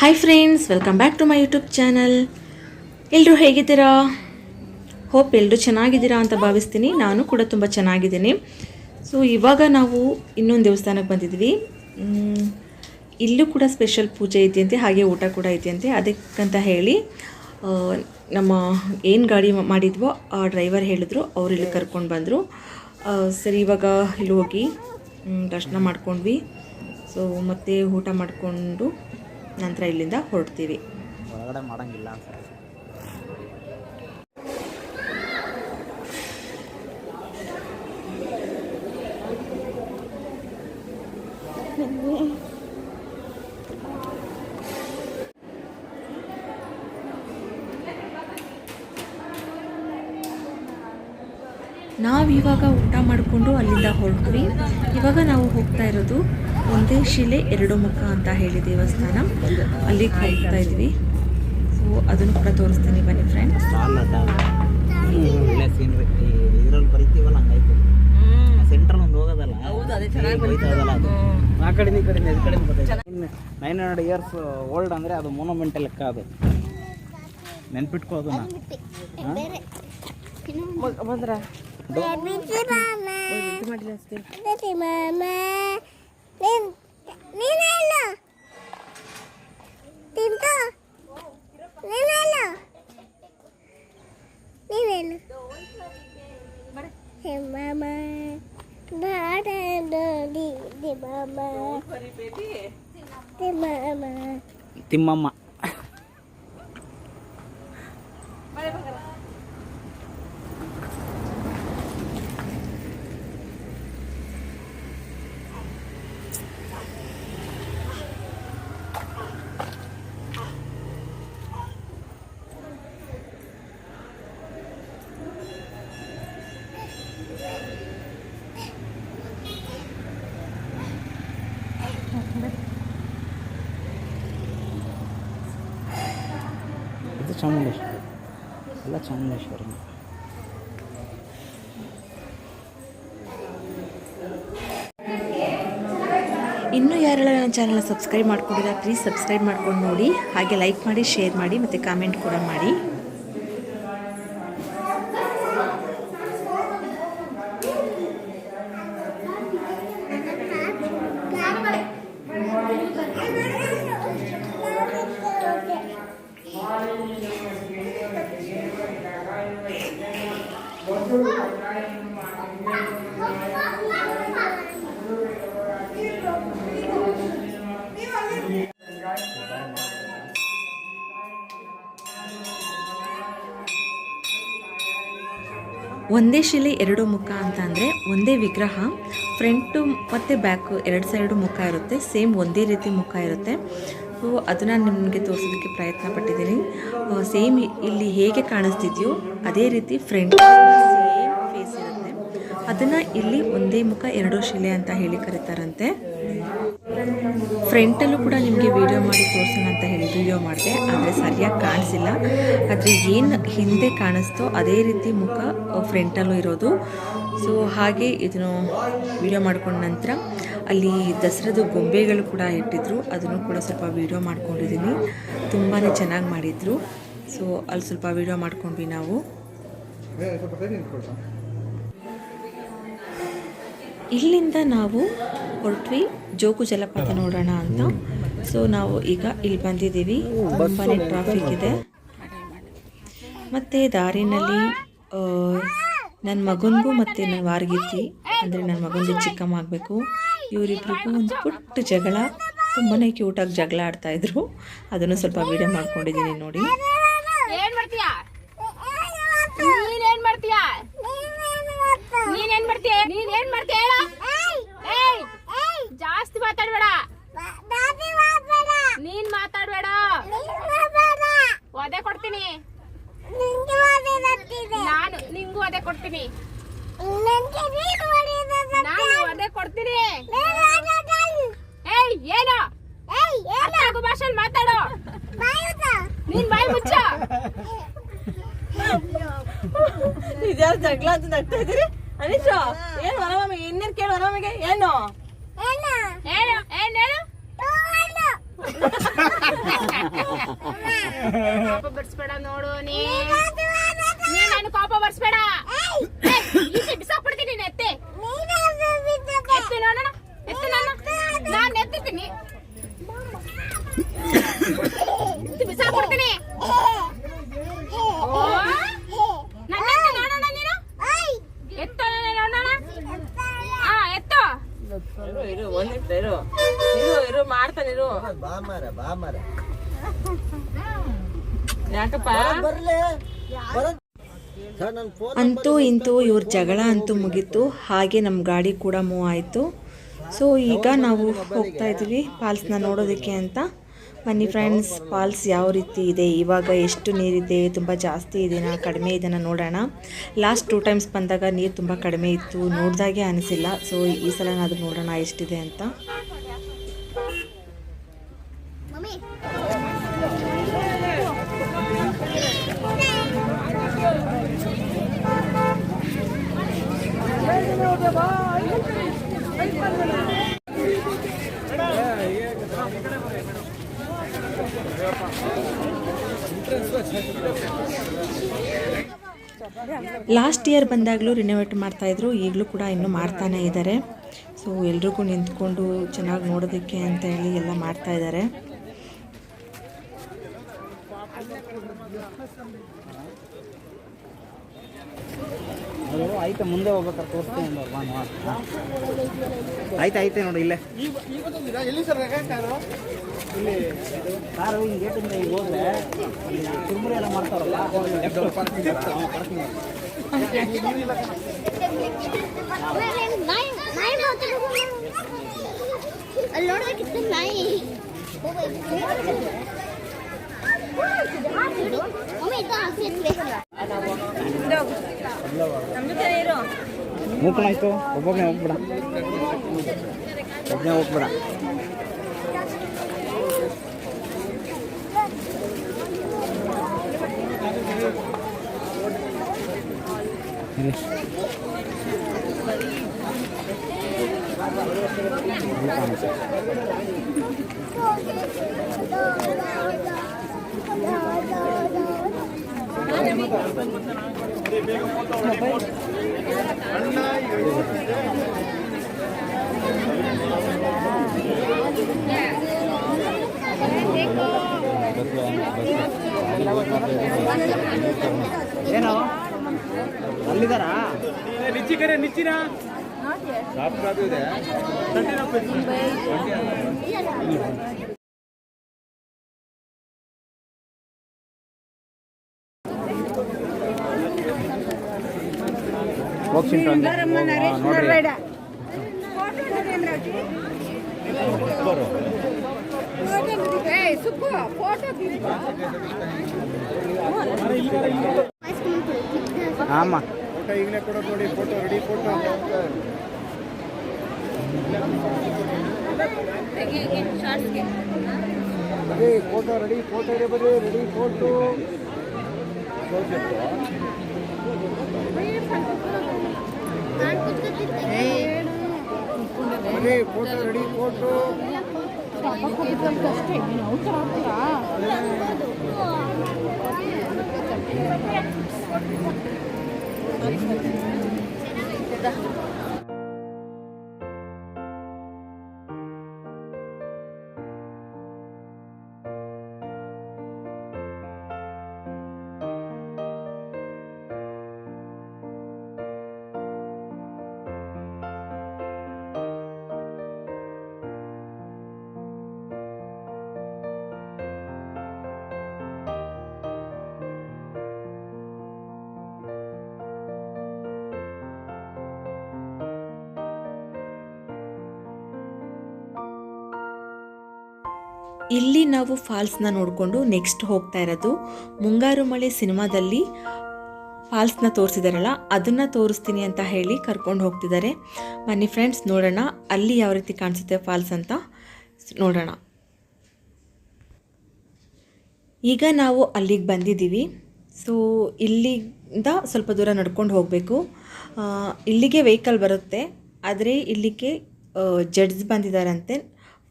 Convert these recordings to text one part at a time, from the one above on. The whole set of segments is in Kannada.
Hi friends welcome back to my YouTube channel ಎಲ್ಲರೂ ಹೇಗಿದ್ದೀರಾ? ಹೋಪ್ ಎಲ್ಲರೂ ಚೆನ್ನಾಗಿದ್ದೀರಾ ಅಂತ ಭಾವಿಸ್ತೀನಿ. ನಾನು ಕೂಡ ತುಂಬ ಚೆನ್ನಾಗಿದ್ದೀನಿ. ಸೊ ಇವಾಗ ನಾವು ಇನ್ನೊಂದು ದೇವಸ್ಥಾನಕ್ಕೆ ಬಂದಿದ್ವಿ. ಇಲ್ಲೂ ಕೂಡ ಸ್ಪೆಷಲ್ ಪೂಜೆ ಇದೆಯಂತೆ, ಹಾಗೆ ಊಟ ಕೂಡ ಇದೆಯಂತೆ, ಅದಕ್ಕಂತ ಹೇಳಿ. ನಮ್ಮ ಏನು ಗಾಡಿ ಮಾಡಿದ್ವೋ ಆ ಡ್ರೈವರ್ ಹೇಳಿದ್ರು ಅವ್ರು ಇಲ್ಲಿ ಕರ್ಕೊಂಡು ಬಂದರು. ಸರಿ ಇವಾಗ ಇಲ್ಲಿ ಹೋಗಿ ದರ್ಶನ ಮಾಡ್ಕೊಂಡ್ವಿ. ಸೊ ಮತ್ತೆ ಊಟ ಮಾಡಿಕೊಂಡು ನಂತರ ಇಲ್ಲಿಂದ ಹೊರಡ್ತೀವಿ. ಒಳಗಡೆ ಮಾಡಂಗಿಲ್ಲ ಅಂತ. ನಾವಿವಾಗ ಊಟ ಮಾಡಿಕೊಂಡು ಅಲ್ಲಿಂದ ಹೊರಟ್ವಿ. ಇವಾಗ ನಾವು ಹೋಗ್ತಾ ಇರೋದು ಒಂದೇ ಶಿಲೆ ಎರಡು ಮುಖ ಅಂತ ಹೇಳಿ ದೇವಸ್ಥಾನ. ಅಲ್ಲಿಗೆ ಹೋಗ್ತಾ ಇದ್ವಿ. ಸೊ ಅದನ್ನು ಕೂಡ ತೋರಿಸ್ತೀನಿ ಬನ್ನಿ ಫ್ರೆಂಡ್ಸ್ ಇದ್ರಲ್ಲಿ ಬರೀತೀವಲ್ಲ ಸೆಂಟ್ರಲ್ ಒಂದು ಹೋಗೋದಲ್ಲ ಹೌದು ಅದೇ ಚೆನ್ನಾಗಿ ಅದು ಆ ಕಡೆ ಈ ಕಡೆ ಈ ಕಡೆ ನೈನ್ ಹಂಡ್ರೆಡ್ ಇಯರ್ಸ್ ಓಲ್ಡ್ ಅಂದರೆ ಅದು ಮೊನೋಮೆಂಟ್ ಲೆಕ್ಕ ಅದು ನೆನ್ಪಿಟ್ಕೋ ಅದನ್ನ ಬಂದ್ರ tim mama. tim mama. tim mama. Mama. Mama. Chamundeshwari. ಎಲ್ಲ ಚಾಮುಂಡೇಶ್ವರಿ ಇನ್ನೂ ಯಾರೆಲ್ಲ ನನ್ನ ಚಾನಲ್ನ ಸಬ್ಸ್ಕ್ರೈಬ್ ಮಾಡ್ಕೊಂಡಿಲ್ಲ ಪ್ಲೀಸ್ ಸಬ್ಸ್ಕ್ರೈಬ್ ಮಾಡ್ಕೊಂಡು ನೋಡಿ. ಹಾಗೆ ಲೈಕ್ ಮಾಡಿ ಶೇರ್ ಮಾಡಿ ಮತ್ತು ಕಾಮೆಂಟ್ ಕೂಡ ಮಾಡಿ. ಒಂದೇ ಶಿಲೆ, ಎರಡು ಮುಖ ಅಂತ ಅಂದರೆ ಒಂದೇ ವಿಗ್ರಹ ಫ್ರಂಟು ಮತ್ತು ಬ್ಯಾಕು ಎರಡು ಸೈಡು ಮುಖ ಇರುತ್ತೆ ಸೇಮ್ ಒಂದೇ ರೀತಿ ಮುಖ ಇರುತ್ತೆ. ಸೊ ಅದನ್ನು ನಿಮಗೆ ತೋರಿಸೋದಕ್ಕೆ ಪ್ರಯತ್ನ ಪಟ್ಟಿದ್ದೀನಿ. ಸೇಮ್ ಇಲ್ಲಿ ಹೇಗೆ ಕಾಣಿಸ್ತಿದೆಯೋ ಅದೇ ರೀತಿ ಫ್ರಂಟ್ ಸೇಮ್ ಫೇಸ್ ಇರುತ್ತೆ. ಅದನ್ನು ಇಲ್ಲಿ ಒಂದೇ ಮುಖ, ಎರಡು ಶಿಲೆ ಅಂತ ಹೇಳಿ ಕರೀತಾರಂತೆ. ಫ್ರಂಟಲ್ಲೂ ಕೂಡ ನಿಮಗೆ ವಿಡಿಯೋ ಮಾಡಿ ತೋರಿಸೋಣ. ಅಂತ ಹೇಳಿ ವಿಡಿಯೋ ಮಾಡಿದೆ, ಆದರೆ ಸರಿಯಾಗಿ ಕಾಣಿಸಿಲ್ಲ. ಆದರೆ ಏನು ಹಿಂದೆ ಕಾಣಿಸ್ತೋ ಅದೇ ರೀತಿ ಮುಖ ಫ್ರೆಂಟಲ್ಲೂ ಇರೋದು. ಸೊ ಹಾಗೆ ಇದನ್ನು ವಿಡಿಯೋ ಮಾಡ್ಕೊಂಡ ನಂತರ ಅಲ್ಲಿ ದಸರಾದು ಗೊಂಬೆಗಳು ಕೂಡ ಇಟ್ಟಿದ್ರು. ಅದನ್ನು ಕೂಡ ಸ್ವಲ್ಪ ವಿಡಿಯೋ ಮಾಡ್ಕೊಂಡಿದ್ದೀನಿ ತುಂಬಾ ಚೆನ್ನಾಗಿ ಮಾಡಿದರು. ಸೊ ಅಲ್ಲಿ ಸ್ವಲ್ಪ ವಿಡಿಯೋ ಮಾಡ್ಕೊಂಡ್ವಿ ನಾವು. ಇಲ್ಲಿಂದ ನಾವು ಹೊರಟ್ವಿ ಜೋಕು ಜಲಪಾತ ನೋಡೋಣ ಅಂತ. ಸೊ ನಾವು ಈಗ ಇಲ್ಲಿ ಬಂದಿದ್ದೀವಿ. ತುಂಬಾ ಟ್ರಾಫಿಕ್ ಇದೆ. ಮತ್ತು ದಾರಿನಲ್ಲಿ ನನ್ನ ಮಗನಿಗೂ ಮತ್ತು ನನ್ನ ವಾರ್ಗಿತ್ತಿ ಅಂದರೆ ನನ್ನ ಮಗನಿಗೆ ಚಿಕ್ಕಮ್ಮ ಆಗಬೇಕು. ಇವರಿಬ್ರಿಗೂ ಒಂದು ಪುಟ್ಟ ಜಗಳ ತುಂಬಾ ಕ್ಯೂಟಾಗಿ ಜಗಳ ಆಡ್ತಾಯಿದ್ರು ಅದನ್ನು ಸ್ವಲ್ಪ ವೀಡಿಯೋ ಮಾಡ್ಕೊಂಡಿದ್ದೀನಿ ನೋಡಿ. ಏನ್ ಮಾಡ್ತೀಯಾ? ನೀನ್ ಏನ್ ಮಾಡ್ತೀಯಾ? ನೀನ್ ಮಾಡ್ತೀಯ ನೀನ್ ಏನ್ ಮಾಡ್ತೀಯ ಹೇಳ ಏಯ್ ಜಾಸ್ತಿ ಮಾತಾಡ್ಬೇಡ ನೀನ್ ಮಾತಾಡ್ಬೇಡ ಒದೆ ಕೊಡ್ತೀನಿ ನಾನು ನಿಂಗೂ ಒದೆ ಕೊಡ್ತೀನಿ ನಾನು ಒದೆ ಕೊಡ್ತೀನಿ ಏಯ್ ಏನು ಅರ್ಥಾಗೋ ಭಾಷೆಲ್ ಮಾತಾಡು ನೀನ್ ಬಾಯಿ ಮುಚ್ಚ ಇದ್ಯಾರು ನಗ್ತಾ ಇದೀರಿ ಅನಿಶು ಏನ್ ವರಮಾಮಿಗೆ ಇನ್ನೇನ್ ಕೇಳು ವರಮಾಮಿಗೆ ಏನು? ಹೇಳು ಏನ್ ಹೇಳು? ಕೋಪ ಬರ್ಸ್ಬೇಡ ನೋಡು ನೀ ನೀ ನಾನು ಕೋಪ ಬರ್ಸ್ಬೇಡ. ಈಚೆ ಬಿಸಾಕ್ಬಿಡ್ತೀನಿ ನೀನ್ ಎತ್ತೆ. ಎತ್ತು ನೋಡೋಣ ಎತ್ತಿ ನಾನು. ನಾನ್ ಎತ್ತುತ್ತೀನಿ ಎತ್ತು ಬಿಸಾಕ್ಬಿಡ್ತೀನಿ ಓ, ನನ್ನ ಎತ್ತು ನೋಡೋಣ ನೀನು ಎತ್ತು ನೋಡೋಣ ಹಾ ಎತ್ತು ಇರು ಇರು ಒಂದ್ ನಿಮಿಷ ಇರು ಇರು ಇರು ಮಾಡ್ತಾನೆ ಇರು ಯಾಕಪ್ಪ ಅಂತೂ ಇಂತೂ ಇವ್ರ ಜಗಳ ಅಂತೂ ಮುಗೀತು. ಹಾಗೆ ನಮ್ಮ ಗಾಡಿ ಕೂಡ ಮೂವ್ ಆಯಿತು. ಸೊ ಈಗ ನಾವು ಹೋಗ್ತಾ ಇದ್ದೀವಿ ಫಾಲ್ಸ್ನ ನೋಡೋದಕ್ಕೆ ಅಂತ. ಬನ್ನಿ ಫ್ರೆಂಡ್ಸ್ ಫಾಲ್ಸ್ ಯಾವ ರೀತಿ ಇದೆ? ಇವಾಗ ಎಷ್ಟು ನೀರಿದೆ? ತುಂಬ ಜಾಸ್ತಿ ಇದೆಯಾ ಕಡಿಮೆ ಇದೆಯಾ ನೋಡೋಣ. ಲಾಸ್ಟ್ ಟೂ ಟೈಮ್ಸ್ ಬಂದಾಗ ನೀರು ತುಂಬ ಕಡಿಮೆ ಇತ್ತು. ನೋಡಿದಾಗೆ ಅನಿಸಿಲ್ಲ. ಸೊ ಈ ಸಲ ಅದು ನೋಡೋಣ, ಎಷ್ಟಿದೆ ಅಂತ. ಲಾಸ್ಟ್ ಇಯರ್ ಬಂದಾಗಲೂ ರಿನೋವೇಟ್ ಮಾಡ್ತಾಯಿದ್ರು ಈಗಲೂ ಕೂಡ ಇನ್ನೂ ಮಾಡ್ತಾನೆ ಇದ್ದಾರೆ ಸೊ ಎಲ್ರಿಗೂ ನಿಂತ್ಕೊಂಡು ಚೆನ್ನಾಗಿ ನೋಡೋದಕ್ಕೆ ಅಂತ ಹೇಳಿ ಎಲ್ಲ ಮಾಡ್ತಾ ಇದ್ದಾರೆ ಅದು ಆಯ್ತು ಮುಂದೆ ಹೋಗ್ಬೇಕಾದ್ರೆ ತೋರಿಸ್ತೀನಿ ನೋಡು, ಬಾ ನೋಡು. ಹಾ. ಆಯ್ತು ಆಯ್ತು ನೋಡಿ ಇಲ್ಲೇ ಕಾರು ಹಿಂಗೆ ಗೇಟಿಂದ ಈಗ ಹೋದ್ರೆ ಅಲ್ಲಿ ಚುರುಮುರಿ ಎಲ್ಲ ಮಾಡ್ತಾರಲ್ಲ ಅಲ್ಲಿ ನೋಡ್ಬೇಕಿತ್ತು ನಾಯಿ mummy ಇದು ಹಸಿ ಎತ್ಬೇಕು. ನಮ್ ಜೊತೆ ಇರು ಮೂಕಣಾಯ್ತು ಒಬ್ಬೊಬ್ಬನೇ ಹೋಗ್ಬಿಡ ಒಬ್ಬನೇ ಹೋಗ್ಬಿಡ ಇರಿ. ಏನು ಅಲ್ಲಿದಾರಾ ಹೋಗ್ಸಿಂಟು ಹಂಗೆ ನೋಡ್ರಿ. ಆಮ. ಫೋಟೋ ಈಗಲೇ ಕೊಡೋದು ನೋಡಿ ಫೋಟೋ ರೆಡಿ ಫೋಟೋ. ಅದೇ ಫೋಟೋ ರೆಡಿ ಫೋಟೋ ಇದೆ ಬರ್ರಿ ರೆಡಿ ಫೋಟೋ ಮನೆ ಫೋಟೋ ರೆಡಿ ಫೋಟೋ ಅಷ್ಟೇ ನೀನು ಅವ್ರು ಆಗ್ತೀರಾ ಇಲ್ಲಿ ನಾವು ಫಾಲ್ಸ್ನ ನೋಡಿಕೊಂಡು ನೆಕ್ಸ್ಟ್ ಹೋಗ್ತಾ ಇರೋದು ಮುಂಗಾರು ಮಳೆ ಸಿನಿಮಾದಲ್ಲಿ ಫಾಲ್ಸ್ನ ತೋರಿಸಿದಾರಲ್ಲ, ಅದನ್ನು ತೋರಿಸ್ತೀನಿ ಅಂತ ಹೇಳಿ ಕರ್ಕೊಂಡು ಹೋಗ್ತಿದ್ದಾರೆ. ಬನ್ನಿ ಫ್ರೆಂಡ್ಸ್, ನೋಡೋಣ ಅಲ್ಲಿ ಯಾವ ರೀತಿ ಕಾಣಿಸುತ್ತೆ ಫಾಲ್ಸ್ ಅಂತ ನೋಡೋಣ. ಈಗ ನಾವು ಅಲ್ಲಿಗೆ ಬಂದಿದ್ದೀವಿ. ಸೊ ಇಲ್ಲಿಂದ ಸ್ವಲ್ಪ ದೂರ ನಡ್ಕೊಂಡು ಹೋಗಬೇಕು. ಇಲ್ಲಿಗೆ ವೆಹಿಕಲ್ ಬರುತ್ತೆ. ಆದರೆ ಇಲ್ಲಿಗೆ ಜಡ್ಜ್ ಬಂದಿದ್ದಾರಂತೆ.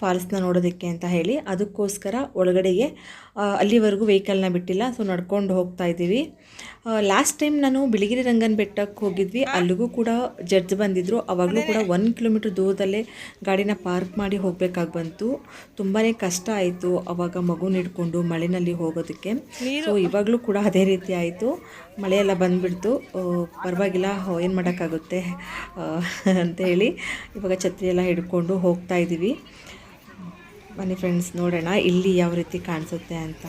ಫಾಲ್ಸ್ನ ನೋಡೋದಕ್ಕೆ ಅಂತ ಹೇಳಿ ಅದಕ್ಕೋಸ್ಕರ ಒಳಗಡೆಗೆ ಅಲ್ಲಿವರೆಗೂ ವೆಹಿಕಲ್ನ ಬಿಟ್ಟಿಲ್ಲ. ಸೊ ನಡ್ಕೊಂಡು ಹೋಗ್ತಾ ಇದ್ದೀವಿ. ಲಾಸ್ಟ್ ಟೈಮ್ ನಾನು ಬಿಳಿಗಿರಿ ರಂಗನ ಬೆಟ್ಟಕ್ಕೆ ಹೋಗಿದ್ವಿ. ಅಲ್ಲಿಗೂ ಕೂಡ ಜಡ್ಜ್ ಬಂದಿದ್ದರು ಅವಾಗಲೂ ಕೂಡ ಒನ್ ಕಿಲೋಮೀಟ್ರ್ ದೂರದಲ್ಲೇ ಗಾಡಿನ ಪಾರ್ಕ್ ಮಾಡಿ ಹೋಗಬೇಕಾಗಿ ಬಂತು. ತುಂಬಾ ಕಷ್ಟ ಆಯಿತು ಅವಾಗ ಮಗು ನಿಡ್ಕೊಂಡು ಮಳೆನಲ್ಲಿ ಹೋಗೋದಕ್ಕೆ. ಸೊ ಇವಾಗಲೂ ಕೂಡ ಅದೇ ರೀತಿ ಆಯಿತು. ಮಳೆಯೆಲ್ಲ ಬಂದುಬಿಡ್ತು. ಪರವಾಗಿಲ್ಲ ಏನು ಮಾಡೋಕ್ಕಾಗುತ್ತೆ ಅಂತ ಹೇಳಿ ಇವಾಗ ಛತ್ರಿ ಎಲ್ಲ ಹಿಡ್ಕೊಂಡು ಹೋಗ್ತಾ ಇದ್ದೀವಿ. ಬನ್ನಿ ಫ್ರೆಂಡ್ಸ್ ನೋಡೋಣ ಇಲ್ಲಿ ಯಾವ ರೀತಿ ಕಾಣಿಸುತ್ತೆ ಅಂತ.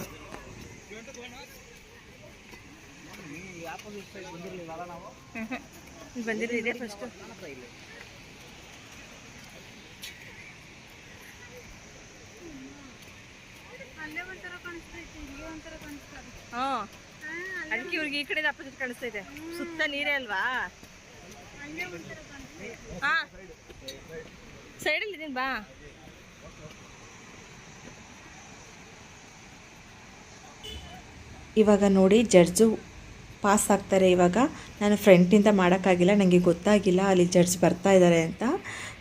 ಬಂದಿರಿ ಇದೆ ಫಸ್ಟ್ ಹಾ ಅದಕ್ಕೆ ಇವ್ರಿಗೆ ಈ ಕಡೆ ಅಪೋಸಿಟ್ ಇದೆ. ಸುತ್ತ ನೀರೇ ಅಲ್ವಾ? ಹಾ ಸೈಡಲ್ಲಿ ಇದೀನಿ ಬಾ. ಇವಾಗ ನೋಡಿ ಜಡ್ಜು ಪಾಸ್ ಆಗ್ತಾರೆ ಇವಾಗ. ನಾನು ಫ್ರಂಟಿಂದ ಮಾಡೋಕ್ಕಾಗಿಲ್ಲ ನನಗೆ ಗೊತ್ತಾಗಿಲ್ಲ ಅಲ್ಲಿ ಜಡ್ಜ್ ಬರ್ತಾ ಇದ್ದಾರೆ ಅಂತ.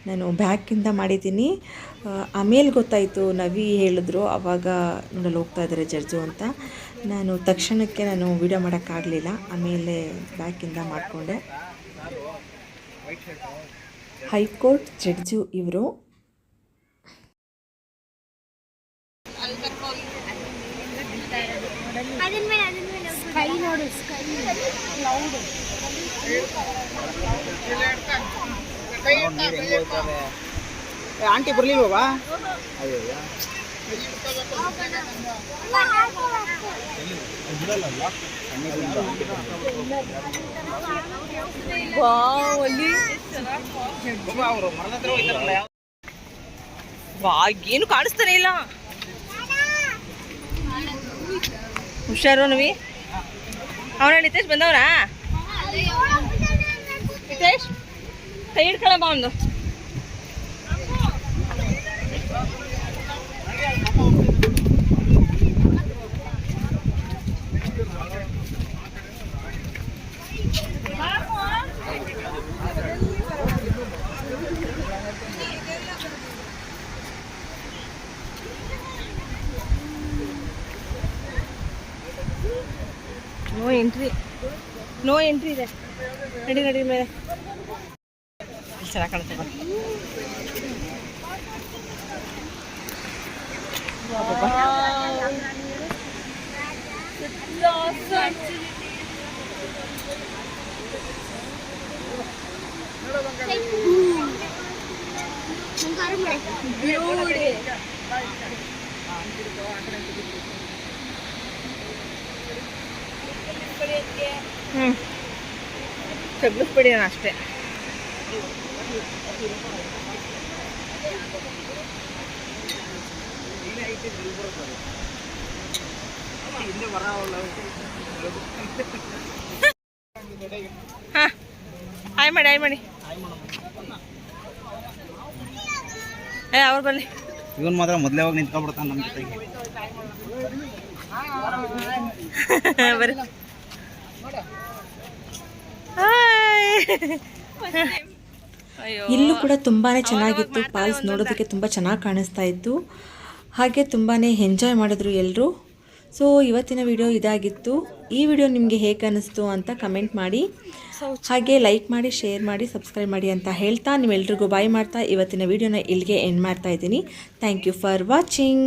ನಾನು ಬ್ಯಾಕಿಂದ ಮಾಡಿದ್ದೀನಿ. ಆಮೇಲೆ ಗೊತ್ತಾಯಿತು, ನವಿ ಹೇಳಿದ್ರು, ಅವಾಗ ನೋಡಲು ಹೋಗ್ತಾ ಇದ್ದಾರೆ ಜಡ್ಜು ಅಂತ. ನಾನು ತಕ್ಷಣಕ್ಕೆ ನಾನು ವೀಡಿಯೋ ಮಾಡೋಕ್ಕಾಗಲಿಲ್ಲ ಆಮೇಲೆ ಬ್ಯಾಕಿಂದ ಮಾಡಿಕೊಂಡೆ. ಹೈಕೋರ್ಟ್ ಜಡ್ಜು ಇವರು ಸ್ಕೈ ನೋಡು. ಸ್ಕೈ ಕ್ಲೌಡ್ ಆಂಟಿ ಬರ್ಲಿಲ್ವಾ ಅಯ್ಯೋ ಏನು ಕಾಣಿಸ್ತಾನೆ ಇಲ್ಲ. ಹುಷಾರು ನವಿ. ಅವನ ನಿತೇಶ್ ಬಂದವ್ರಾ? ನಿತೇಶ್ ಕೈ ಹಿಡ್ಕೊಳಮ್ಮ ಒಂದು ನೋ ಎಂಟ್ರಿ ನೋ ಎಂಟ್ರಿ ಇದೆ ನಡಿ ನಡಿ ಮೇಲೆ ಮಳೆ ಹ್ಞೂ ತಗ್ಗಿಸ್ಬಿಡಿ ನಾನು ಅಷ್ಟೇ. ಹಾಯ್ ಮಾಡಿ ಹಾಯ್ ಮಾಡಿ ಏ ಅವ್ರು ಬನ್ನಿ. ಇವನ್ ಮಾತ್ರ ಮೊದಲೇ ಹೋಗಿ ನಿಂತ್ಕೊಂಡ್ಬಿಡ್ತಾನೆ ನಮ್ಮ ಜೊತೆಗೆ ಬರ್ರಿ ಹಾಯ್ ಅಯ್ಯೋ ಇಲ್ಲೂ ಕೂಡ ತುಂಬಾ ಚೆನ್ನಾಗಿತ್ತು. ಫಾಲ್ಸ್ ನೋಡೋದಕ್ಕೆ ತುಂಬ ಚೆನ್ನಾಗಿ ಕಾಣಿಸ್ತಾ ಇತ್ತು. ಹಾಗೆ ತುಂಬಾ ಎಂಜಾಯ್ ಮಾಡಿದ್ರು ಎಲ್ಲರೂ ಸೊ ಇವತ್ತಿನ ವಿಡಿಯೋ ಇದಾಗಿತ್ತು. ಈ ವಿಡಿಯೋ ನಿಮಗೆ ಹೇಗೆ ಅನ್ನಿಸ್ತು ಅಂತ ಕಮೆಂಟ್ ಮಾಡಿ. ಹಾಗೆ ಲೈಕ್ ಮಾಡಿ ಶೇರ್ ಮಾಡಿ ಸಬ್ಸ್ಕ್ರೈಬ್ ಮಾಡಿ ಅಂತ ಹೇಳ್ತಾ ನೀವೆಲ್ರಿಗೂ ಬಾಯ್ ಮಾಡ್ತಾ ಇವತ್ತಿನ ವಿಡಿಯೋನ ಇಲ್ಲಿಗೆ ಎಂಡ್ ಮಾಡ್ತಾ ಇದ್ದೀನಿ. Thank you for watching